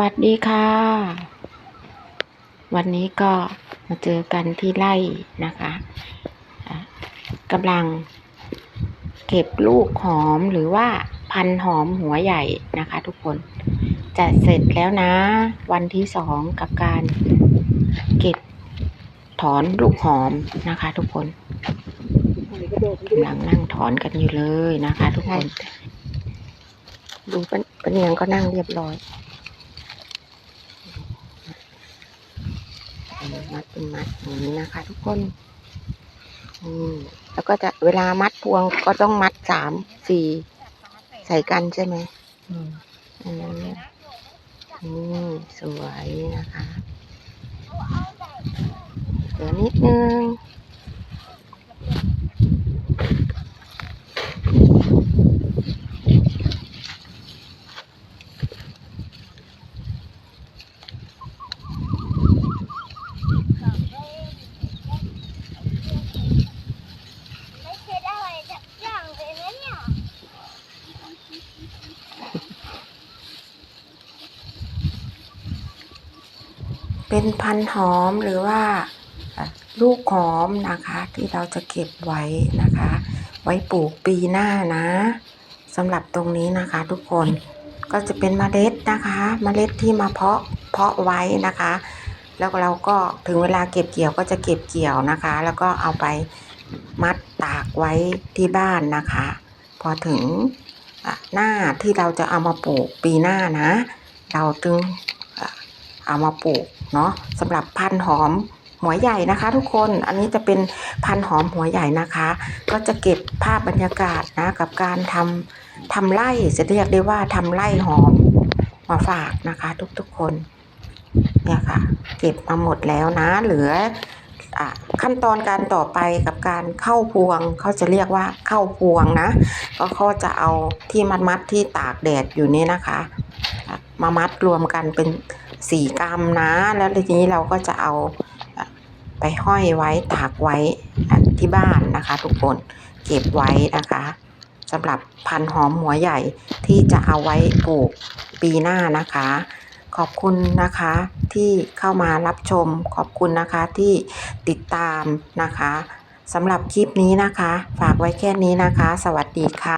วัสดีค่ะ วันนี้ก็มาเจอกันที่ไร่นะคะกำลังเก็บลูกหอมหรือว่าพันหอมหัวใหญ่นะคะทุกคนจะเสร็จแล้วนะ วันที่สองกับการเก็บถอนลูกหอมนะคะทุกคนกำลังนั่งถอนกันอยู่เลยนะคะทุกคน ดูปะปะเนียงก็นั่งเรียบร้อย มัดเป็นมัดอย่างนี้นะคะ ทุกคนอืแล้วก็จะเวลามัดพวงก็ต้องมัดสามสี่ใส่กันใช่ไหมอืมอืมอืมสวยนะคะเดี๋ยวนิดนึง ไม่คิดอะไรสักอย่างเลยนะเนี่ย เป็นพันหอมหรือว่าลูกหอมนะคะที่เราจะเก็บไว้นะคะ ไว้ปลูกปีหน้านะสำหรับตรงนี้นะคะ ทุกคนก็จะเป็นเมล็ดนะคะเมล็ดที่มาเพาะเพาะไว้นะคะ แล้วเราก็ถึงเวลาเก็บเกี่ยวก็จะเก็บเกี่ยวนะคะ แล้วก็เอาไปมัดตากไว้ที่บ้านนะคะ พอถึงหน้าที่เราจะเอามาปลูกปีหน้านะ เราจึง เอามาปลูกเนาะสำหรับพันธุ์หอมหัวใหญ่นะคะ ทุกคนอันนี้จะเป็นพันธุ์หอมหัวใหญ่นะคะ ก็จะเก็บภาพบรรยากาศนะกับการทำทำไร่จะเรียกได้ว่าทำไร่หอมมาฝากนะคะ ทุกๆคนเนี่ยค่ะ เก็บมาหมดแล้วนะ เหลืออขั้นตอนการต่อไปกับการเข้าพวงเขาจะเรียกว่าเข้าพวงนะก็เขาจะเอาที่มัดมัดที่ตากแดดอยู่นี่นะคะ มามัดรวมกันเป็น สี่กรัมนะ แล้วทีนี้เราก็จะเอาไปห้อยไว้ตากไว้ที่บ้านนะคะ ทุกคนเก็บไว้นะคะสำหรับพันหอมหัวใหญ่ที่จะเอาไว้ปลูกปีหน้านะคะ ขอบคุณนะคะที่เข้ามารับชมขอบคุณนะคะที่ติดตามนะคะสำหรับคลิปนี้นะคะ ฝากไว้แค่นี้นะคะ สวัสดีค่ะ